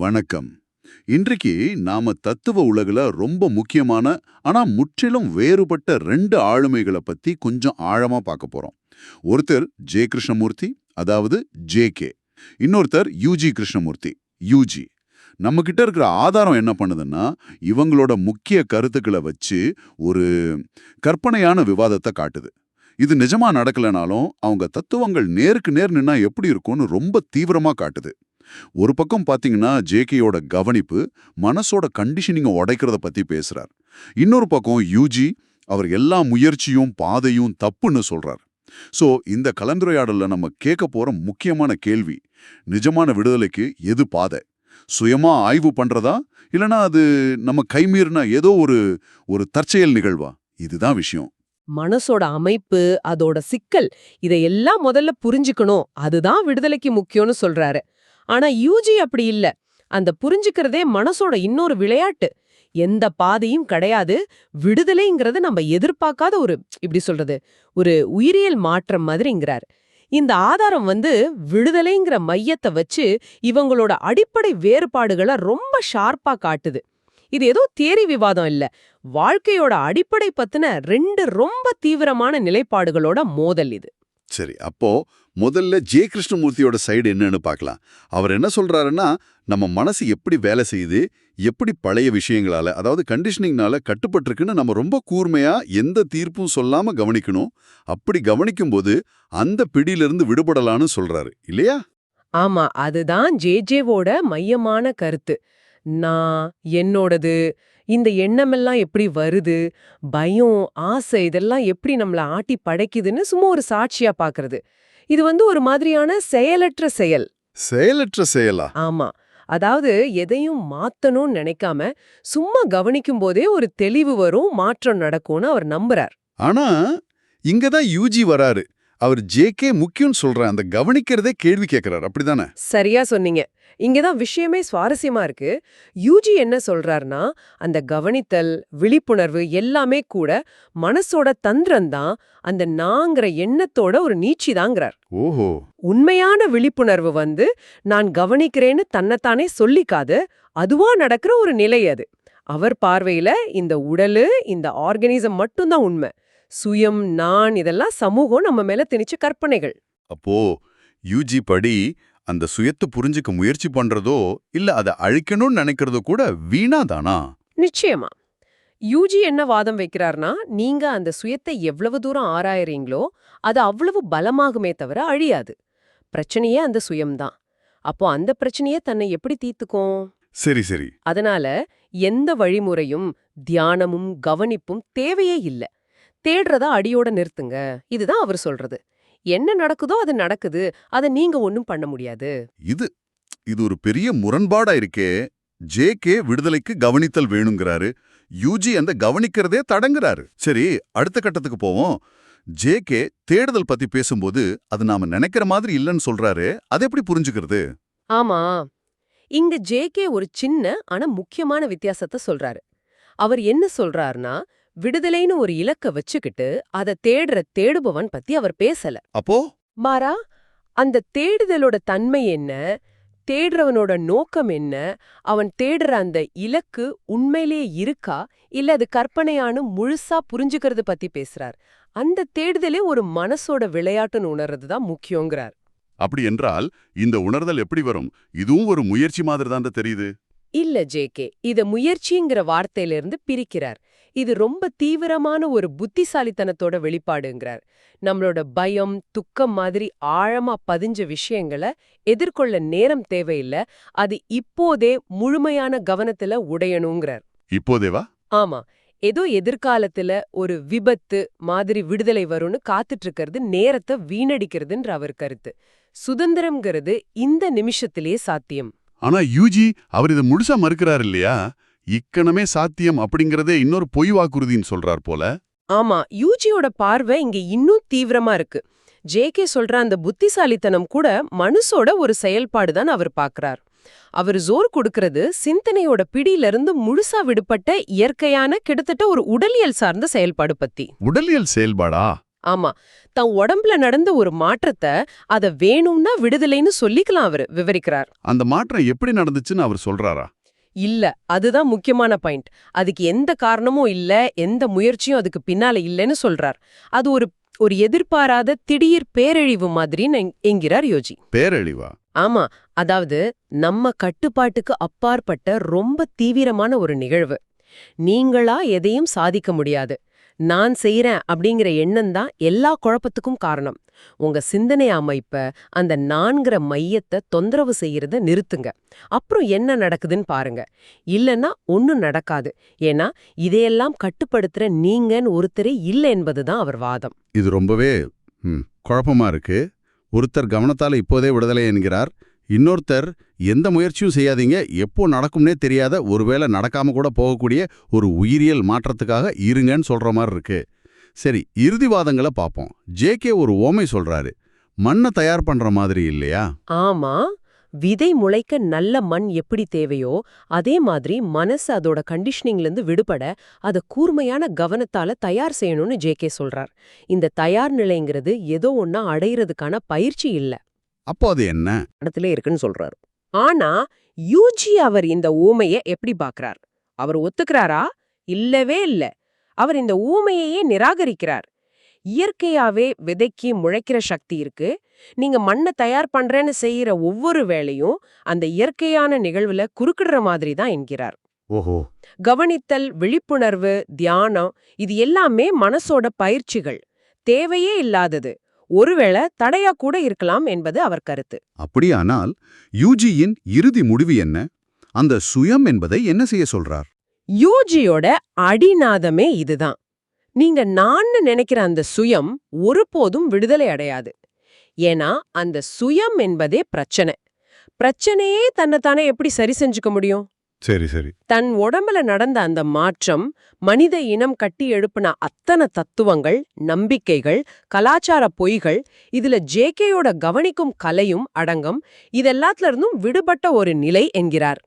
வணக்கம். இன்றைக்கு நாம தத்துவ உலகில் ரொம்ப முக்கியமான ஆனா முற்றிலும் வேறுபட்ட ரெண்டு ஆளுமைகளை பத்தி கொஞ்சம் ஆழமா பார்க்க போறோம். ஒருத்தர் ஜே கிருஷ்ணமூர்த்தி அதாவது ஜே கே. இன்னொருத்தர் யூஜி கிருஷ்ணமூர்த்தி யூஜி நம்ம கிட்ட இருக்கிற ஆதாரம் என்ன பண்ணுதுன்னா இவங்களோட முக்கிய கருத்துக்களை வச்சு ஒரு கற்பனையான விவாதத்தை காட்டுது. இது நிஜமா நடக்கலனாலும் அவங்க தத்துவங்கள் நேருக்கு நேர் நின்னா எப்படி இருக்கும்னு ரொம்ப தீவிரமா காட்டுது. ஒரு பக்கம் பாத்தீங்கன்னா ஜேகேயோட கவனிப்பு மனசோட கண்டிஷனிங்கை உடைக்கிறத பத்தி பேசுகிறார் இன்னொரு பக்கம் யூஜி அவர் எல்லா முயற்சியும் பாதையும் தப்புன்னு சொல்கிறார் சோ இந்த கலந்துரையாடல்ல நம்ம கேட்க போற முக்கியமான கேள்வி நிஜமான விடுதலைக்கு எது பாதை? சுயமா ஆய்வு பண்றதா? இல்லனா அது நம்ம கைமீறின ஏதோ ஒரு ஒரு தற்செயல் நிகழ்வா? இதுதான் விஷயம். மனசோட அமைப்பு அதோட சிக்கல் இதையெல்லாம் முதல்ல புரிஞ்சுக்கணும். அதுதான் விடுதலைக்கு முக்கியம்னு சொல்றாரு. ஆனா யூஜி அப்படி இல்ல. அந்த புரிஞ்சுக்கிறதே மனசோட இன்னொரு விளையாட்டு. எந்த பாதையும் கிடையாது. விடுதலைங்கிறது நம்ம எதிர்பார்க்காத ஒரு இப்படி சொல்றது ஒரு உயிரியல் மாற்றம் மாதிரிங்கிறார். இந்த ஆதாரம் வந்து விடுதலைங்கிற மையத்தை வச்சு இவங்களோட அடிப்படை வேறுபாடுகளை ரொம்ப ஷார்ப்பா காட்டுது. இது ஏதோ தேரி விவாதம் இல்ல. வாழ்க்கையோட அடிப்படை பத்தின ரெண்டு ரொம்ப தீவிரமான நிலைப்பாடுகளோட மோதல் இது. சரி அப்போ முதல்ல ஜே கிருஷ்ணமூர்த்தியோட சைடு என்னன்னு பார்க்கலாம். அவர் என்ன சொல்றாருன்னா நம்ம மனசு எப்படி வேலை செய்யுது எப்படி பழைய விஷயங்களால அதாவது கண்டிஷனிங்னால கட்டுப்பட்டிருக்குன்னு நம்ம ரொம்ப கூர்மையா எந்த தீர்ப்பும் சொல்லாம கவனிக்கணும். அப்படி கவனிக்கும்போது அந்த பிடியிலிருந்து விடுபடலான்னு சொல்றாரு. இல்லையா? ஆமா அதுதான் ஜேஜேவோட மையமான கருத்து. நான் என்னோடது இந்த எண்ணமெல்லாம் எப்படி வருது பயம் ஆசை இதெல்லாம் எப்படி நம்மள ஆட்டி படைக்குதுன்னு சும்மா ஒரு சாட்சியா பாக்குறது இது வந்து ஒரு மாதிரியான செயலற்ற செயல். செயலற்ற செயலா? ஆமா. அதாவது எதையும் மாத்தணும்னு நினைக்காம சும்மா கவனிக்கும் போதே ஒரு தெளிவு வரும் மாற்றம் நடக்கும்னு அவர் நம்புறார். ஆனா இங்கதான் யூஜி வராரு. அவர் ஜேகே முக்கியம் சொல்ற அந்த கவனிக்கிறதே கேள்வி கேட்கிறார் அப்படிதானே? சரியா சொன்னீங்க. இங்கதான் விஷயமே சுவாரஸ்யமா இருக்கு. யூஜி என்ன சொல்றாருன்னா அந்த கவனித்தல் விழிப்புணர்வு எல்லாமே கூட மனசோட தந்திரம்தான் அந்த நாங்கிற எண்ணத்தோட ஒரு நீட்சிதாங்கிறார். ஓஹோ. உண்மையான விழிப்புணர்வு வந்து நான் கவனிக்கிறேன்னு தன்னைத்தானே சொல்லிக்காது அதுவா நடக்கிற ஒரு நிலை அது. அவர் பார்வையில இந்த உடலு இந்த ஆர்கனிசம் மட்டும்தான் உண்மை. சுயம் நான் இதெல்லாம் சமூகம் நம்ம மேல திணிச்ச கற்பனைகள். அப்போ யூஜி படி அந்த சுயத்தை புரிஞ்சுக்க முயற்சி பண்றதோ இல்ல அதை அழிக்கணும்னு நினைக்கிறதோ கூட வீணாதானா நிச்சயமா. யூஜி என்ன வாதம் வைக்கிறார்னா நீங்க அந்த சுயத்தை எவ்வளவு தூரம் ஆராயறீங்களோ அது அவ்வளவு பலமாகுமே தவிர அழியாது. பிரச்சனையே அந்த சுயம்தான். அப்போ அந்த பிரச்சனையே தன்னை எப்படி தீர்த்துக்கும்? சரி சரி. அதனால எந்த வழிமுறையும் தியானமும் கவனிப்பும் தேவையே இல்ல. தேடுறத அடியோட நிறுத்துங்க. இதுதான் அவர் சொல்றது. என்ன நடக்குதோ அது நடக்குது. அதை நீங்க ஒண்ணும் பண்ண முடியாது. இது இது ஒரு பெரிய முரண்பாடா இருக்கே. ஜேகே விடுதலைக்கு கவனித்தல் வேணுங்கிறாரு. யூஜி அந்த கவனிக்கிறதே தடங்குறாரு. சரி அடுத்த கட்டத்துக்கு போவோம். ஜேகே தேடுதல் பத்தி பேசும்போது அது நாம நினைக்கிற மாதிரி இல்லைன்னு சொல்றாரு. அதை எப்படி புரிஞ்சுக்கிறது? ஆமா. இங்க ஜேகே ஒரு சின்ன ஆனா முக்கியமான வித்தியாசத்தை சொல்றாரு. அவர் என்ன சொல்றாருன்னா விடுதலைன்னு ஒரு இலக்க வச்சுக்கிட்டு அதை தேடுற தேடுபவன் பத்தி அவர் பேசல. அப்போ? மாறா அந்த தேடுதலோட தன்மை என்ன? தேடுறவனோட நோக்கம் என்ன? அவன் தேடுற அந்த இலக்கு உண்மையிலேயே இருக்கா? இல்ல அது கற்பனையானு முழுசா புரிஞ்சுக்கிறது பத்தி பேசுறார். அந்த தேடுதலே ஒரு மனசோட விளையாட்டுன்னு உணர்றது தான் முக்கியங்கிறார். அப்படி என்றால் இந்த உணர்தல் எப்படி வரும்? இதுவும் ஒரு முயற்சி மாதிரி தான் தெரியுது. இல்ல ஜேகே இத முயற்சிங்கிற வார்த்தையிலிருந்து பிரிக்கிறார். இது ரொம்ப தீவிரமான ஒரு புத்திசாலித்தனத்தோட வெளிப்பாடுங்கிறார். நம்மளோட பயம் துக்கம் மாதிரி ஆழமா பதிஞ்ச விஷயங்களை எதிர்கொள்ள நேரம் தேவையில்ல. அது இப்போதே முழுமையான கவனத்துல உடையணுங்கிறார். இப்போதேவா? ஆமா. ஏதோ எதிர்காலத்துல ஒரு விபத்து மாதிரி விடுதலை வரும்னு காத்துட்டு இருக்கிறது நேரத்தை வீணடிக்கிறதுன்ற அவர் கருத்து. சுதந்திரம்ங்கிறது இந்த நிமிஷத்திலே சாத்தியம். ஆனா யூஜி அவர் இதை முழுசா மறுக்கிறார் இல்லையா இக்கணமே சாத்தியம் அப்படிங்கறதே இன்னொரு பொய் வாக்குறுதின்னு சொல்றார் போல. ஆமா யூஜியோட பார்வை இங்க இன்னும் தீவிரமா இருக்கு. ஜேகே சொல்ற அந்த புத்திசாலித்தனம் கூட மனசோட ஒரு செயல்பாடு தான் அவர் பார்க்கறார் அவர் ஜோர் கொடுக்கறது சிந்தனையோட பிடியிலிருந்து முழுசா விடுபட்ட இயற்கையான கிட்டத்தட்ட ஒரு உடலியல் சார்ந்த செயல்பாடு பத்தி. உடலியல் செயல்பாடா? ஆமா. தன் உடம்புல நடந்த ஒரு மாற்றத்தை அத வேணும்னா விடுதலைன்னு சொல்லிக்கலாம் அவரு விவரிக்கிறார். அந்த மாற்றம் எப்படி நடந்துச்சுன்னு அவர் சொல்றாரா? இல்ல அதுதான் முக்கியமான பாயிண்ட். அதுக்கு எந்த காரணமும் இல்ல எந்த முயற்சியும் அதுக்கு பின்னால இல்லைன்னு சொல்றார். அது ஒரு ஒரு எதிர்பாராத திடீர் பேரழிவு மாதிரின்னு என்கிறார் யோஜி. பேரழிவா? ஆமா. அதாவது நம்ம கட்டுப்பாட்டுக்கு அப்பாற்பட்ட ரொம்ப தீவிரமான ஒரு நிகழ்வு. நீங்களா எதையும் சாதிக்க முடியாது. நான் செய்றேன் அப்படிங்கிற எண்ணம் தான் எல்லா குழப்பத்துக்கும் காரணம். உங்க சிந்தனை அமைப்ப அந்த நான்கிற மையத்தை தொந்தரவு செய்யறத நிறுத்துங்க. அப்புறம் என்ன நடக்குதுன்னு பாருங்க. இல்லைன்னா ஒன்னும் நடக்காது. ஏன்னா இதையெல்லாம் கட்டுப்படுத்துற நீங்கன்னு ஒருத்தரே இல்ல என்பதுதான் அவர் வாதம். இது ரொம்பவே குழப்பமா இருக்கு. ஒருத்தர் கவனத்தால இப்போதே விடுதலை என்கிறார். இன்னொருத்தர் எந்த முயற்சியும் செய்யாதீங்க. எப்போ நடக்கும்னே தெரியாத ஒருவேளை நடக்காம கூட போகக்கூடிய ஒரு உயிரியல் மாற்றத்துக்காக இருங்கன்னு சொல்ற மாதிரி இருக்கு. சரி இறுதிவாதங்களை பார்ப்போம் ஜேகே ஒரு ஓமை சொல்றாரு. மண்ணை தயார் பண்ற மாதிரி இல்லையா? ஆமா. விதை முளைக்க நல்ல மண் எப்படி தேவையோ அதே மாதிரி மனசு அதோட கண்டிஷனிங்ல இருந்து விடுபட அத கூர்மையான கவனத்தால தயார் செய்யணும்னு ஜேகே சொல்றார். இந்த தயார் நிலைங்கிறது ஏதோ ஒன்னா அடையிறதுக்கான பயிற்சி இல்ல. அப்போ அது என்ன? இடத்துல இருக்குன்னு சொல்றாரு. ஆனா யூஜி அவர் இந்த ஊமைய எப்படி பாக்குறார் அவர் ஒத்துக்கிறாரா? இல்லவே இல்ல. அவர் இந்த ஊமையையே நிராகரிக்கிறார். இயற்கையாவே விதைக்கு முளைக்கிற சக்தி இருக்கு. நீங்க மண்ணை தயார் பண்றேன்னு செய்யற ஒவ்வொரு வேலையும் அந்த இயற்கையான நிகழ்வுல குறுக்கிடுற மாதிரி தான் என்கிறார். ஓஹோ. கவனித்தல் விழிப்புணர்வு தியானம் இது எல்லாமே மனசோட பயிற்சிகள். தேவையே இல்லாதது. ஒருவேளை தடையா கூட இருக்கலாம் என்பது அவர் கருத்து. அப்படியானால் யூஜியின் இறுதி முடிவு என்ன? அந்த சுயம் என்பதை என்ன செய்ய சொல்றார்? யூஜியோட அடிநாதமே இதுதான். நீங்க நான்னு நினைக்கிற அந்த சுயம் ஒருபோதும் விடுதலை அடையாது. ஏன்னா அந்த சுயம் என்பதே பிரச்சனை. பிரச்சனையே தன்னைத்தானே எப்படி சரி செஞ்சுக்க முடியும்? சரி சரி. தன் உடம்புல நடந்த அந்த மாற்றம் மனித இனம் கட்டி எழுப்பின அத்தனை தத்துவங்கள் நம்பிக்கைகள் கலாச்சார பொய்கள் இதுல ஜேகேயோட கவனிக்கும் கலையும் அடங்கம் இதெல்லாத்துல இருந்தும் விடுபட்ட ஒரு நிலை என்கிறார்.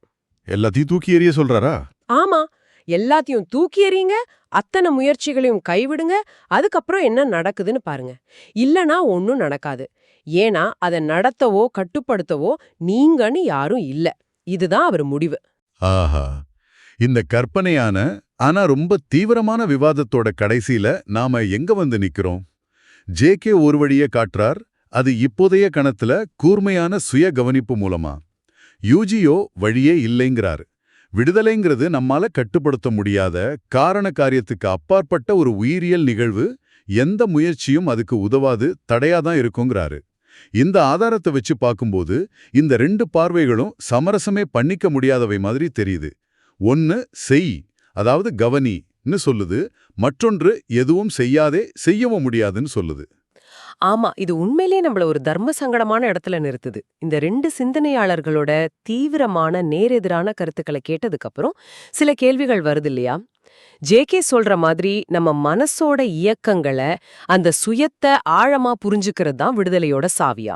எல்லாத்தையும் தூக்கி எறிய சொல்றாரா? ஆமா. எல்லாத்தையும் தூக்கி எறியுங்க அத்தனை முயற்சிகளையும் கைவிடுங்க அதுக்கப்புறம் என்ன நடக்குதுன்னு பாருங்க. இல்லனா ஒன்னும் நடக்காது. ஏன்னா அதை நடத்தவோ கட்டுப்படுத்தவோ நீங்கன்னு யாரும் இல்ல. இதுதான் அவர் முடிவு. ஆஹா. இந்த கற்பனையான ஆனா ரொம்ப தீவிரமான விவாதத்தோட கடைசியில நாம எங்க வந்து நிக்கிறோம்? ஜேகே ஒரு வழியே காட்டுறார் அது இப்போதைய கணத்துல கூர்மையான சுய கவனிப்பு மூலமா. யூஜியோ வழியே இல்லைங்கிறார். விடுதலைங்கிறது நம்மால கட்டுப்படுத்த முடியாத காரண காரியத்துக்கு அப்பாற்பட்ட ஒரு உயிரியல் நிகழ்வு எந்த முயற்சியும் அதுக்கு உதவாது தடையாதான் இருக்குங்கிறாரு. இந்த ஆதாரத்தை வச்சு பார்க்கும்போது இந்த ரெண்டு பார்வைகளும் சமரசமே பண்ணிக்க முடியாதவை மாதிரி தெரியுது. ஒன்னு செய் அதாவது கவனின்னு சொல்லுது. மற்றொன்று எதுவும் செய்யாதே செய்யவும் முடியாதுன்னு சொல்லுது. ஆமா இது உண்மையிலே நம்மள ஒரு தர்ம சங்கடமான இடத்துல நிறுத்துது. இந்த ரெண்டு சிந்தனையாளர்களோட தீவிரமான நேரெதிரான கருத்துக்களை கேட்டதுக்கு அப்புறம் சில கேள்விகள் வருது இல்லையா? ஜேகே சொல்ற மாதிரி நம்ம மனசோட இயக்கங்களை அந்த சுயத்தை ஆழமா புரிஞ்சுக்கிறது தான் விடுதலையோட சாவியா.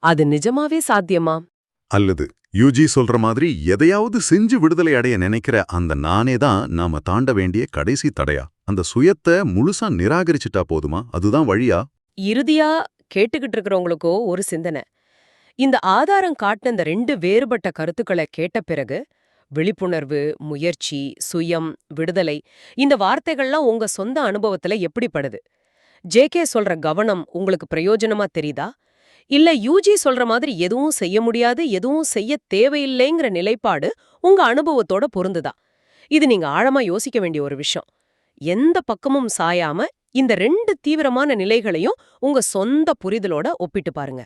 அது நிஜமாவே சாத்தியமா? அல்லது யூஜி சொல்ற மாதிரி எதையாவது செஞ்சு விடுதலை அடைய நினைக்கிற அந்த நானே தான் நாம தாண்ட வேண்டிய கடைசி தடையா? அந்த சுயத்தை முழுசா நிராகரிச்சுட்டா போதுமா? அதுதான் வழியா? இறுதியா கேட்டுக்கிட்டு இருக்கிறவங்களுக்கோ ஒரு சிந்தனை. இந்த ஆதாரம் காட்டின இந்த ரெண்டு வேறுபட்ட கருத்துக்களை கேட்ட பிறகு விழிப்புணர்வு முயற்சி சுயம் விடுதலை இந்த வார்த்தைகள்லாம் உங்க சொந்த அனுபவத்துல எப்படிப்படுது? ஜேகே சொல்ற கவனம் உங்களுக்கு பிரயோஜனமா தெரியுதா? இல்ல யூஜி சொல்ற மாதிரி எதுவும் செய்ய முடியாது எதுவும் செய்ய தேவையில்லைங்கிற நிலைப்பாடு உங்க அனுபவத்தோட பொருந்துதா? இது நீங்க ஆழமா யோசிக்க வேண்டிய ஒரு விஷயம். எந்த பக்கமும் சாயாம இந்த ரெண்டு தீவிரமான நிலைகளையும் உங்க சொந்த புரிதலோட ஒப்பிட்டு பாருங்க.